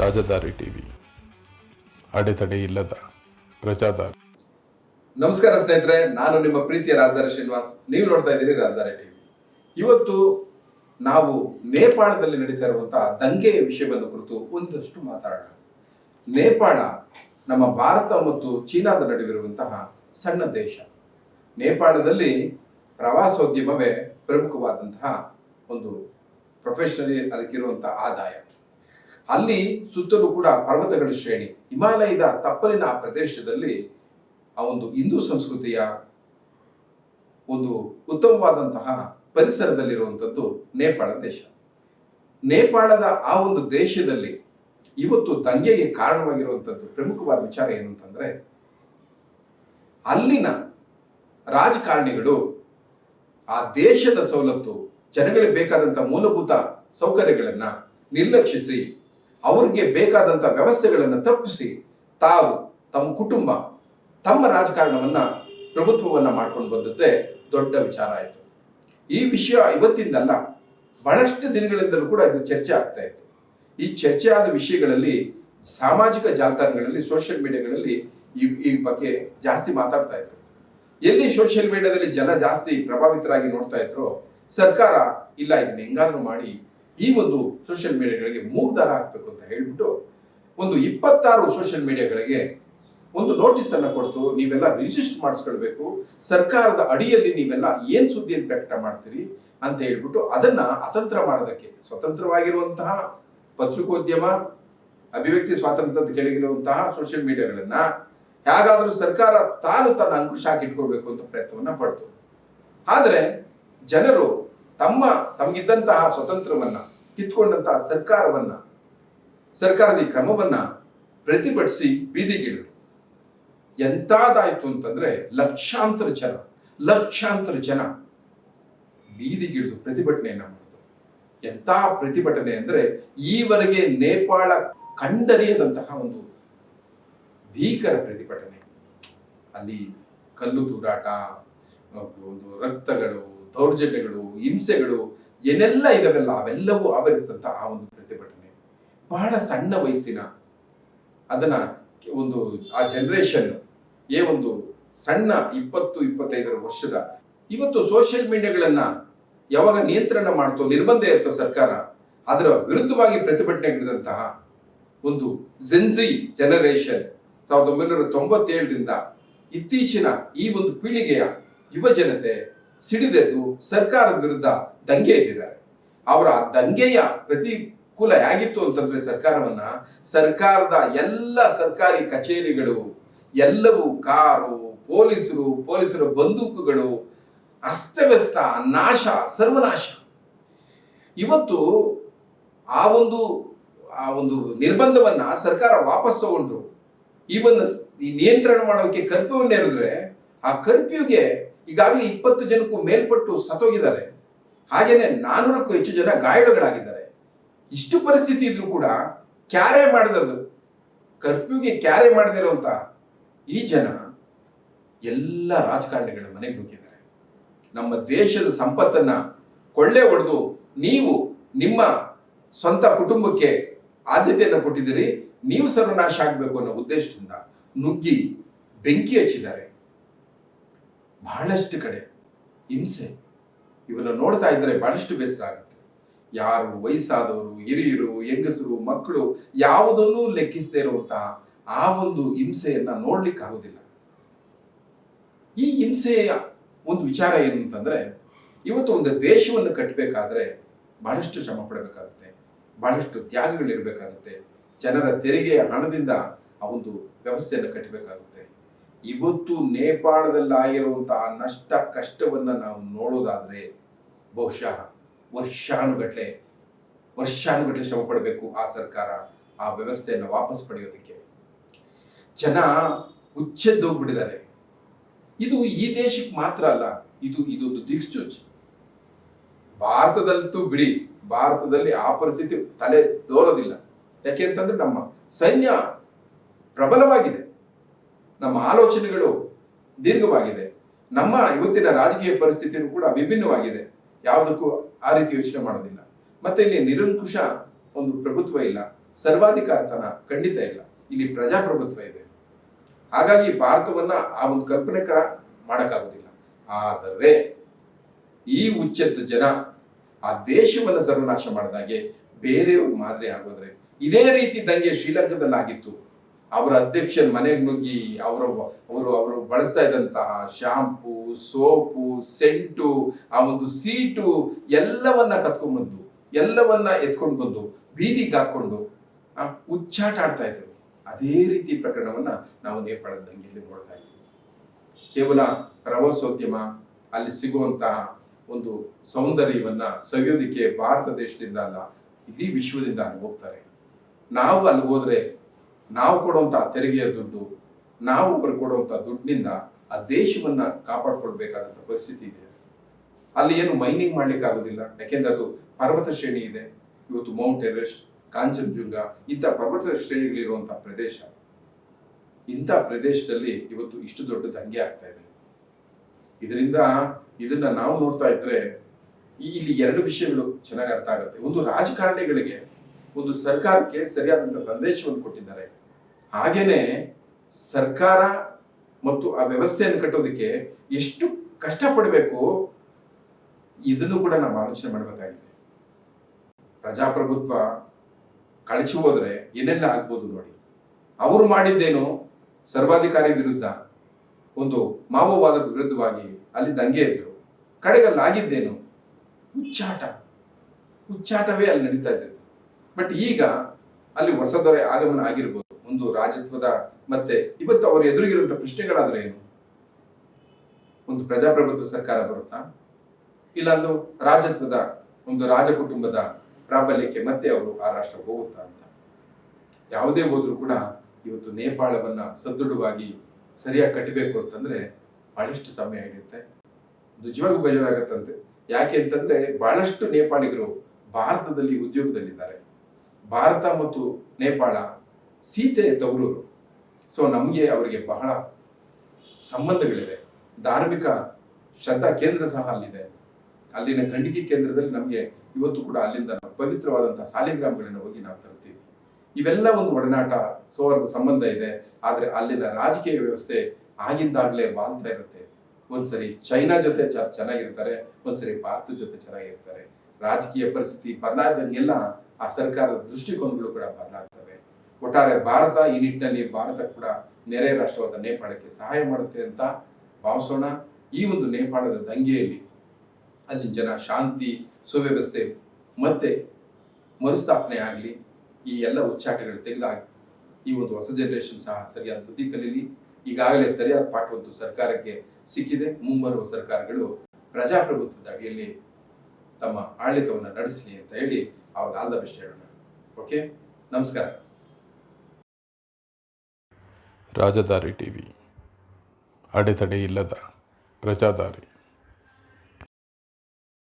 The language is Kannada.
ರಾಜಧಾರಿ ಟಿವಿ. ಅಡೆತಡೆ ಇಲ್ಲದ ಪ್ರಜಾದಾರಿ. ನಮಸ್ಕಾರ ಸ್ನೇಹಿತರೆ, ನಾನು ನಿಮ್ಮ ಪ್ರೀತಿಯ ರಾಜಧಾರಿ ಶ್ರೀನಿವಾಸ್. ನೀವು ನೋಡ್ತಾ ಇದ್ದೀರಿ ರಾಜಧಾರಿ ಟಿವಿ. ಇವತ್ತು ನಾವು ನೇಪಾಳದಲ್ಲಿ ನಡೀತಾ ಇರುವಂತಹ ದಂಗೆಯ ವಿಷಯವನ್ನು ಕುರಿತು ಒಂದಷ್ಟು ಮಾತಾಡೋಣ. ನೇಪಾಳ ನಮ್ಮ ಭಾರತ ಮತ್ತು ಚೀನಾದ ನಡುವಿರುವಂತಹ ಸಣ್ಣ ದೇಶ. ನೇಪಾಳದಲ್ಲಿ ಪ್ರವಾಸೋದ್ಯಮವೇ ಪ್ರಮುಖವಾದಂತಹ ಒಂದು ಪ್ರೊಫೆಷನಲಿ ಅದಕ್ಕಿರುವಂತಹ ಆದಾಯ. ಅಲ್ಲಿ ಸುತ್ತಲೂ ಕೂಡ ಪರ್ವತಗಳ ಶ್ರೇಣಿ. ಹಿಮಾಲಯದ ತಪ್ಪಲಿನ ಆ ಪ್ರದೇಶದಲ್ಲಿ ಆ ಒಂದು ಹಿಂದೂ ಸಂಸ್ಕೃತಿಯ ಒಂದು ಉತ್ತಮವಾದಂತಹ ಪರಿಸರದಲ್ಲಿರುವಂಥದ್ದು ನೇಪಾಳ ದೇಶ. ನೇಪಾಳದ ಆ ಒಂದು ದೇಶದಲ್ಲಿ ಇವತ್ತು ದಂಗೆಗೆ ಕಾರಣವಾಗಿರುವಂಥದ್ದು ಪ್ರಮುಖವಾದ ವಿಚಾರ ಏನು ಅಂತಂದ್ರೆ ಅಲ್ಲಿನ ರಾಜಕಾರಣಿಗಳು ಆ ದೇಶದ ಸವಲತ್ತು, ಜನಗಳಿಗೆ ಬೇಕಾದಂಥ ಮೂಲಭೂತ ಸೌಕರ್ಯಗಳನ್ನ ನಿರ್ಲಕ್ಷಿಸಿ ಅವ್ರಿಗೆ ಬೇಕಾದಂಥ ವ್ಯವಸ್ಥೆಗಳನ್ನು ತಪ್ಪಿಸಿ ತಾವು ತಮ್ಮ ಕುಟುಂಬ, ತಮ್ಮ ರಾಜಕಾರಣವನ್ನ ಪ್ರಭುತ್ವವನ್ನ ಮಾಡ್ಕೊಂಡು ಬಂದದ್ದೇ ದೊಡ್ಡ ವಿಚಾರ ಆಯಿತು. ಈ ವಿಷಯ ಇವತ್ತಿಂದಲ್ಲ, ಬಹಳಷ್ಟು ದಿನಗಳಿಂದಲೂ ಕೂಡ ಇದು ಚರ್ಚೆ ಆಗ್ತಾ ಇತ್ತು. ಈ ಚರ್ಚೆ ಆದ ವಿಷಯಗಳಲ್ಲಿ, ಸಾಮಾಜಿಕ ಜಾಲತಾಣಗಳಲ್ಲಿ ಸೋಷಿಯಲ್ ಮೀಡಿಯಾಗಳಲ್ಲಿ ಈ ಈ ಬಗ್ಗೆ ಜಾಸ್ತಿ ಮಾತಾಡ್ತಾ ಇದ್ರು. ಎಲ್ಲಿ ಸೋಷಿಯಲ್ ಮೀಡಿಯಾದಲ್ಲಿ ಜನ ಜಾಸ್ತಿ ಪ್ರಭಾವಿತರಾಗಿ ನೋಡ್ತಾ ಇದ್ರು, ಸರ್ಕಾರ ಇಲ್ಲ, ಇದನ್ನ ಹೆಂಗಾದ್ರೂ ಮಾಡಿ ಈ ಒಂದು ಸೋಷಿಯಲ್ ಮೀಡಿಯಾಗಳಿಗೆ ಮೂಗ್ದಾರ ಹಾಕಬೇಕು ಅಂತ ಹೇಳಿಬಿಟ್ಟು ಒಂದು ಇಪ್ಪತ್ತಾರು ಸೋಷಿಯಲ್ ಮೀಡಿಯಾಗಳಿಗೆ ಒಂದು ನೋಟಿಸ್ ಅನ್ನ ಕೊಡ್ತು. ನೀವೆಲ್ಲ ರಿಜಿಸ್ಟರ್ ಮಾಡಿಸ್ಕೊಳ್ಬೇಕು. ಸರ್ಕಾರದ ಅಡಿಯಲ್ಲಿ ನೀವೆಲ್ಲ ಏನ್ ಸುದ್ದಿಯನ್ನು ಪ್ರಕಟ ಮಾಡ್ತೀರಿ ಅಂತ ಹೇಳ್ಬಿಟ್ಟು ಅದನ್ನ ಅತಂತ್ರ ಮಾಡೋದಕ್ಕೆ. ಸ್ವತಂತ್ರವಾಗಿರುವಂತಹ ಪತ್ರಿಕೋದ್ಯಮ, ಅಭಿವ್ಯಕ್ತಿ ಸ್ವಾತಂತ್ರ್ಯದ ಕೆಳಗಿರುವಂತಹ ಸೋಷಿಯಲ್ ಮೀಡಿಯಾಗಳನ್ನ ಹೇಗಾದ್ರೂ ಸರ್ಕಾರ ತಾನು ತನ್ನ ಅಂಕುಶ ಹಾಕಿಟ್ಕೊಳ್ಬೇಕು ಅಂತ ಪ್ರಯತ್ನವನ್ನ ಪಡ್ತು. ಆದರೆ ಜನರು ತಮ್ಮ, ತಮಗಿದ್ದಂತಹ ಸ್ವತಂತ್ರವನ್ನ ಕಿತ್ಕೊಂಡಂತಹ ಸರ್ಕಾರವನ್ನ, ಸರ್ಕಾರದ ಈ ಕ್ರಮವನ್ನ ಪ್ರತಿಭಟಿಸಿ ಬೀದಿಗಿಳಿದ್ರು. ಎಂತಾದಾಯ್ತು ಅಂತಂದ್ರೆ ಲಕ್ಷಾಂತರ ಜನ ಲಕ್ಷಾಂತರ ಜನ ಬೀದಿಗಿಳಿದು ಪ್ರತಿಭಟನೆಯನ್ನ ಮಾಡಿದ್ರು ಎಂತ ಪ್ರತಿಭಟನೆ ಅಂದ್ರೆ ಈವರೆಗೆ ನೇಪಾಳ ಕಂಡರಿಯದಂತಹ ಒಂದು ಭೀಕರ ಪ್ರತಿಭಟನೆ. ಅಲ್ಲಿ ಕಲ್ಲು ತೂರಾಟ ಒಂದು ರಕ್ತಗಳು, ದೌರ್ಜನ್ಯಗಳು, ಹಿಂಸೆಗಳು ಏನೆಲ್ಲ ಇದಾವೆಲ್ಲ, ಅವೆಲ್ಲವೂ ಆವರಿಸಿದಂತಹ ಆ ಒಂದು ಪ್ರತಿಭಟನೆ. ಬಹಳ ಸಣ್ಣ ವಯಸ್ಸಿನ ಅದನ್ನ ಒಂದು, ಆ ಜನರೇಷನ್ ಏ ಒಂದು ಸಣ್ಣ ಇಪ್ಪತ್ತು, ಇಪ್ಪತ್ತೈದರ ವರ್ಷದ ಇವತ್ತು ಸೋಷಿಯಲ್ ಮೀಡಿಯಾಗಳನ್ನ ಯಾವಾಗ ನಿಯಂತ್ರಣ ಮಾಡ್ತೋ, ನಿರ್ಬಂಧ ಇರ್ತೋ ಸರ್ಕಾರ, ಅದರ ವಿರುದ್ಧವಾಗಿ ಪ್ರತಿಭಟನೆ ಹಿಡಿದಂತಹ ಒಂದು ಜೆನ್ಜಿ ಜನರೇಷನ್ ಸಾವಿರದ ಒಂಬೈನೂರ ತೊಂಬತ್ತೇಳರಿಂದ ಇತ್ತೀಚಿನ ಈ ಒಂದು ಪೀಳಿಗೆಯ ಯುವ ಜನತೆ ಸಿಡಿದೆದ್ದು ಸರ್ಕಾರದ ವಿರುದ್ಧ ದಂಗೆ ಎದ್ದಿದ್ದಾರೆ ಅವರ ದಂಗೆಯ ಪ್ರತಿಕೂಲ ಹೇಗಿತ್ತು ಅಂತಂದ್ರೆ ಸರ್ಕಾರವನ್ನ ಸರ್ಕಾರದ ಎಲ್ಲ ಸರ್ಕಾರಿ ಕಚೇರಿಗಳು, ಎಲ್ಲವೂ ಕಾರು, ಪೊಲೀಸರು, ಪೊಲೀಸರ ಬಂದೂಕುಗಳು, ಅಸ್ತವ್ಯಸ್ತ, ನಾಶ, ಸರ್ವನಾಶ. ಇವತ್ತು ಆ ಒಂದು ಆ ಒಂದು ನಿರ್ಬಂಧವನ್ನ ಸರ್ಕಾರ ವಾಪಸ್ ತಗೊಂಡು, ಈ ಈ ನಿಯಂತ್ರಣ ಮಾಡೋಕೆ ಕರ್ಫ್ಯೂವನ್ನೇ ಇರಿದ್ರೆ ಆ ಕರ್ಫ್ಯೂಗೆ ಈಗಾಗಲೇ ಇಪ್ಪತ್ತು ಜನಕ್ಕೂ ಮೇಲ್ಪಟ್ಟು ಸತ್ತೋಗಿದ್ದಾರೆ. ಹಾಗೆಯೇ ನಾನೂರಕ್ಕೂ ಹೆಚ್ಚು ಜನ ಗಾಯಾಳುಗಳಾಗಿದ್ದಾರೆ ಇಷ್ಟು ಪರಿಸ್ಥಿತಿ ಇದ್ರೂ ಕೂಡ ಕ್ಯಾರೆ ಮಾಡದದು ಕರ್ಫ್ಯೂಗೆ ಕ್ಯಾರೆ ಮಾಡದಿರುವಂತ ಈ ಜನ ಎಲ್ಲ ರಾಜಕಾರಣಿಗಳ ಮನೆಗೆ ನುಗ್ಗಿದ್ದಾರೆ ನಮ್ಮ ದೇಶದ ಸಂಪತ್ತನ್ನ ಕೊಳ್ಳೆ ಹೊಡೆದು ನೀವು ನಿಮ್ಮ ಸ್ವಂತ ಕುಟುಂಬಕ್ಕೆ ಆದ್ಯತೆಯನ್ನು ಕೊಟ್ಟಿದ್ದೀರಿ, ನೀವು ಸರ್ವನಾಶ ಆಗಬೇಕು ಅನ್ನೋ ಉದ್ದೇಶದಿಂದ ನುಗ್ಗಿ ಬೆಂಕಿ ಹಚ್ಚಿದ್ದಾರೆ. ಬಹಳಷ್ಟು ಕಡೆ ಹಿಂಸೆ. ಇವನ್ನ ನೋಡ್ತಾ ಇದ್ರೆ ಬಹಳಷ್ಟು ಬೇಸರ ಆಗುತ್ತೆ. ಯಾರು ವಯಸ್ಸಾದವರು, ಹಿರಿಯರು, ಹೆಂಗಸರು, ಮಕ್ಕಳು ಯಾವುದನ್ನೂ ಲೆಕ್ಕಿಸದೆ ಇರುವಂತಹ ಆ ಒಂದು ಹಿಂಸೆಯನ್ನ ನೋಡ್ಲಿಕ್ಕೆ ಆಗೋದಿಲ್ಲ. ಈ ಹಿಂಸೆಯ ಒಂದು ವಿಚಾರ ಏನು ಅಂತಂದ್ರೆ, ಇವತ್ತು ಒಂದು ದೇಶವನ್ನು ಕಟ್ಟಬೇಕಾದ್ರೆ ಬಹಳಷ್ಟು ಶ್ರಮ ಪಡಬೇಕಾಗುತ್ತೆ. ಬಹಳಷ್ಟು ತ್ಯಾಗಗಳಿರಬೇಕಾಗುತ್ತೆ. ಜನರ ತೆರಿಗೆಯ ಹಣದಿಂದ ಆ ಒಂದು ವ್ಯವಸ್ಥೆಯನ್ನು ಕಟ್ಟಬೇಕಾಗುತ್ತೆ ಇವತ್ತು ನೇಪಾಳದಲ್ಲಿ ಆಗಿರುವಂತಹ ನಷ್ಟ ಕಷ್ಟವನ್ನ ನಾವು ನೋಡೋದಾದ್ರೆ ಬಹುಶಃ ವರ್ಷಾನುಗಟ್ಲೆ ವರ್ಷಾನುಗಟ್ಲೆ ಶ್ರಮ ಪಡಬೇಕು ಆ ಸರ್ಕಾರ, ಆ ವ್ಯವಸ್ಥೆಯನ್ನು ವಾಪಸ್ ಪಡೆಯೋದಕ್ಕೆ. ಜನ ಹುಚ್ಚೆದ್ದೋಗ್ಬಿಟ್ಟಿದ್ದಾರೆ ಇದು ಈ ದೇಶಕ್ಕೆ ಮಾತ್ರ ಅಲ್ಲ, ಇದು ಇದೊಂದು ದಿಕ್ಸೂಚಿ. ಭಾರತದಲ್ಲಂತೂ ಬಿಡಿ, ಭಾರತದಲ್ಲಿ ಆ ಪರಿಸ್ಥಿತಿ ತಲೆ ದೋರದಿಲ್ಲ ಯಾಕೆ ಅಂತಂದ್ರೆ ನಮ್ಮ ಸೈನ್ಯ ಪ್ರಬಲವಾಗಿದೆ. ನಮ್ಮ ಆಲೋಚನೆಗಳು ದೀರ್ಘವಾಗಿದೆ. ನಮ್ಮ ಇವತ್ತಿನ ರಾಜಕೀಯ ಪರಿಸ್ಥಿತಿಯೂ ಕೂಡ ವಿಭಿನ್ನವಾಗಿದೆ. ಯಾವುದಕ್ಕೂ ಆ ರೀತಿ ಯೋಚನೆ ಮಾಡೋದಿಲ್ಲ. ಮತ್ತೆ ಇಲ್ಲಿ ನಿರಂಕುಶ ಒಂದು ಪ್ರಭುತ್ವ ಇಲ್ಲ. ಸರ್ವಾಧಿಕಾರತನ ಖಂಡಿತ ಇಲ್ಲ. ಇಲ್ಲಿ ಪ್ರಜಾಪ್ರಭುತ್ವ ಇದೆ. ಹಾಗಾಗಿ ಭಾರತವನ್ನ ಆ ಒಂದು ಕಲ್ಪನೆ ಕಡ ಮಾಡೋಕ್ಕಾಗೋದಿಲ್ಲ. ಆದರೆ ಈ ಉಚ್ಚದ ಜನ ಆ ದೇಶವನ್ನ ಸರ್ವನಾಶ ಮಾಡಿದಾಗೆ ಬೇರೆಯವ್ರ ಮಾದರಿ ಆಗೋದ್ರೆ ಇದೇ ರೀತಿ ದಂಗೆ ಶ್ರೀಲಂಕಾದಲ್ಲಿ ಆಗಿತ್ತು ಅವರ ಅಧ್ಯಕ್ಷನ ಮನೆಗೆ ನುಗ್ಗಿ ಅವರು ಅವರು ಅವರು ಬಳಸ್ತಾ ಇದ್ದಂತಹ ಶಾಂಪು ಸೋಪು ಸೆಂಟು ಆ ಒಂದು ಸೀಟು ಎಲ್ಲವನ್ನ ಕತ್ಕೊಂಡ್ಬಂದು ಎಲ್ಲವನ್ನ ಎತ್ಕೊಂಡು ಬಂದು, ಬೀದಿಗೆ ಹಾಕೊಂಡು ಉಚ್ಚಾಟ ಆಡ್ತಾ ಇದ್ರು. ಅದೇ ರೀತಿ ಪ್ರಕರಣವನ್ನ ನಾವು ನೇಪಾಳದ ದಂಗೆಯಲ್ಲಿ ನೋಡ್ತಾ ಇದ್ದೀವಿ ಕೇವಲ ಪ್ರವಾಸೋದ್ಯಮ, ಅಲ್ಲಿ ಸಿಗುವಂತಹ ಒಂದು ಸೌಂದರ್ಯವನ್ನ ಸವಿಯೋದಿಕ್ಕೆ ಭಾರತ ದೇಶದಿಂದ ಅಲ್ಲ, ಇಡೀ ವಿಶ್ವದಿಂದ ಅಲ್ಲಿ ಹೋಗ್ತಾರೆ. ನಾವು ಅಲ್ಲಿ ಹೋದ್ರೆ ನಾವು ಕೊಡುವಂತಹ ತೆರಿಗೆಯ ದುಡ್ಡು, ನಾವು ಒಬ್ಬರು ಕೊಡುವಂತಹ ದುಡ್ಡಿನಿಂದ ಆ ದೇಶವನ್ನ ಕಾಪಾಡ್ಕೊಳ್ಬೇಕಾದಂತ ಪರಿಸ್ಥಿತಿ ಇದೆ. ಅಲ್ಲಿ ಏನು ಮೈನಿಂಗ್ ಮಾಡ್ಲಿಕ್ಕೆ ಆಗೋದಿಲ್ಲ ಯಾಕೆಂದ್ರೆ ಅದು ಪರ್ವತ ಶ್ರೇಣಿ ಇದೆ. ಇವತ್ತು ಮೌಂಟ್ ಎವರೆಸ್ಟ್, ಕಾಂಚನಜುಂಗ, ಇಂಥ ಪರ್ವತ ಶ್ರೇಣಿಗಳಿರುವಂತಹ ಪ್ರದೇಶ. ಇಂಥ ಪ್ರದೇಶದಲ್ಲಿ ಇವತ್ತು ಇಷ್ಟು ದೊಡ್ಡ ದಂಗೆ ಆಗ್ತಾ ಇದೆ. ಇದರಿಂದ ಇದನ್ನ ನಾವು ನೋಡ್ತಾ ಇದ್ರೆ ಇಲ್ಲಿ ಎರಡು ವಿಷಯಗಳು ಚೆನ್ನಾಗಿ ಅರ್ಥ ಆಗುತ್ತೆ. ಒಂದು ರಾಜಕಾರಣಿಗಳಿಗೆ ಒಂದು ಸರ್ಕಾರಕ್ಕೆ ಸರಿಯಾದಂತ ಸಂದೇಶವನ್ನು ಕೊಟ್ಟಿದ್ದಾರೆ. ಹಾಗೇನೆ ಸರ್ಕಾರ ಮತ್ತು ಆ ವ್ಯವಸ್ಥೆಯನ್ನು ಕಟ್ಟೋದಕ್ಕೆ ಎಷ್ಟು ಕಷ್ಟಪಡಬೇಕು, ಇದನ್ನು ಕೂಡ ನಾವು ಆಲೋಚನೆ ಮಾಡಬೇಕಾಗಿದೆ. ಪ್ರಜಾಪ್ರಭುತ್ವ ಕಳಚಿ ಹೋದರೆ ಏನೆಲ್ಲ ಆಗ್ಬೋದು ನೋಡಿ. ಅವರು ಮಾಡಿದ್ದೇನು ಸರ್ವಾಧಿಕಾರಿ ವಿರುದ್ಧ, ಒಂದು ಮಾವೋವಾದದ ವಿರುದ್ಧವಾಗಿ ಅಲ್ಲಿ ದಂಗೆ ಇದ್ರು. ಕಡೆಗಲ್ಲಾಗಿದ್ದೇನು ಹುಚ್ಚಾಟ. ಹುಚ್ಚಾಟವೇ ಅಲ್ಲಿ ನಡೀತಾ ಇದ್ದದ್ದು. ಬಟ್ ಈಗ ಅಲ್ಲಿ ಹೊಸ ದೊರೆ ಆಗಮನ ಆಗಿರ್ಬೋದು. ಒಂದು ರಾಜತ್ವದ ಮತ್ತೆ ಇವತ್ತು ಅವರು ಎದುರಿಗಿರುವಂತ ಪ್ರಶ್ನೆಗಳಾದ್ರೆ ಏನು? ಒಂದು ಪ್ರಜಾಪ್ರಭುತ್ವ ಸರ್ಕಾರ ಬರುತ್ತಾ? ಇಲ್ಲ ಒಂದು ರಾಜತ್ವದ ಒಂದು ರಾಜ ಕುಟುಂಬದ ಪ್ರಾಬಲ್ಯಕ್ಕೆ ಮತ್ತೆ ಅವರು ಆ ರಾಷ್ಟ್ರ ಹೋಗುತ್ತಾ ಅಂತ? ಯಾವುದೇ ಹೋದ್ರೂ ಕೂಡ ಇವತ್ತು ನೇಪಾಳವನ್ನ ಸದೃಢವಾಗಿ ಸರಿಯಾಗಿ ಕಟ್ಟಬೇಕು ಅಂತಂದ್ರೆ ಬಹಳಷ್ಟು ಸಮಯ ಹಿಡಿಯುತ್ತೆ. ನಿಜವಾಗೂ ಬೇಜಾರಾಗತ್ತಂತೆ. ಯಾಕೆ ಅಂತಂದ್ರೆ ಬಹಳಷ್ಟು ನೇಪಾಳಿಗರು ಭಾರತದಲ್ಲಿ ಉದ್ಯೋಗದಲ್ಲಿದ್ದಾರೆ. ಭಾರತ ಮತ್ತು ನೇಪಾಳ ಸೀತೆ ತವರೂರು ಸೊ ನಮಗೆ ಅವರಿಗೆ ಬಹಳ ಸಂಬಂಧಗಳಿದೆ. ಧಾರ್ಮಿಕ ಶ್ರದ್ಧಾ ಕೇಂದ್ರ ಸಹ ಅಲ್ಲಿದೆ. ಅಲ್ಲಿನ ಖಂಡಿಕೆ ಕೇಂದ್ರದಲ್ಲಿ ನಮಗೆ ಇವತ್ತು ಕೂಡ ಅಲ್ಲಿಂದ ಪವಿತ್ರವಾದಂತಹ ಸಾಲಿಗ್ರಾಮಗಳನ್ನು ಹೋಗಿ ನಾವು ತರ್ತೀವಿ. ಇವೆಲ್ಲ ಒಂದು ಒಡನಾಟ ಸೋವರದ ಸಂಬಂಧ ಇದೆ. ಆದರೆ ಅಲ್ಲಿನ ರಾಜಕೀಯ ವ್ಯವಸ್ಥೆ ಆಗಿಂದಾಗಲೇ ಬಾಳ್ತಾ ಇರುತ್ತೆ. ಒಂದ್ಸರಿ ಚೈನಾ ಜೊತೆ ಚೆನ್ನಾಗಿರ್ತಾರೆ, ಒಂದ್ಸರಿ ಭಾರತದ ಜೊತೆ ಚೆನ್ನಾಗಿರ್ತಾರೆ. ರಾಜಕೀಯ ಪರಿಸ್ಥಿತಿ ಬದಲಾದಂಗೆಲ್ಲ ಆ ಸರ್ಕಾರದ ದೃಷ್ಟಿಕೋನಗಳು ಕೂಡ ಬದಲಾಗ್ತವೆ. ಒಟ್ಟಾರೆ ಭಾರತ ಈ ನಿಟ್ಟಿನಲ್ಲಿ ಭಾರತ ಕೂಡ ನೆರೆ ರಾಷ್ಟ್ರವಾದ ನೇಪಾಳಕ್ಕೆ ಸಹಾಯ ಮಾಡುತ್ತೆ ಅಂತ ಭಾವಿಸೋಣ. ಈ ಒಂದು ನೇಪಾಳದ ದಂಗೆಯಲ್ಲಿ ಅಲ್ಲಿ ಜನ ಶಾಂತಿ, ಸುವ್ಯವಸ್ಥೆ ಮತ್ತೆ ಮರುಸ್ಥಾಪನೆ ಆಗಲಿ, ಈ ಎಲ್ಲ ಉಚ್ಚಾಟಗಳು ತೆಗೆದಾಗಿ ಈ ಒಂದು ಹೊಸ ಜನರೇಷನ್ ಸಹ ಸರಿಯಾದ ಬುದ್ಧಿ ಕಲೀಲಿ. ಈಗಾಗಲೇ ಸರಿಯಾದ ಪಾಠವಂತೂ ಸರ್ಕಾರಕ್ಕೆ ಸಿಕ್ಕಿದೆ. ಮುಂಬರುವ ಸರ್ಕಾರಗಳು ಪ್ರಜಾಪ್ರಭುತ್ವದ ಅಡಿಯಲ್ಲಿ ತಮ್ಮ ಆಡಳಿತವನ್ನು ನಡೆಸಲಿ ಅಂತ ಹೇಳಿ ಅವ್ರಿಗೆ ಆಲ್ ದ ಬೆಸ್ಟ್ ಹೇಳೋಣ. ಓಕೆ ನಮಸ್ಕಾರ. ರಾಜಧಾರಿ ಟಿವಿ. ಅಡೆತಡೆ ಇಲ್ಲದ ಪ್ರಜಾದಾರಿ.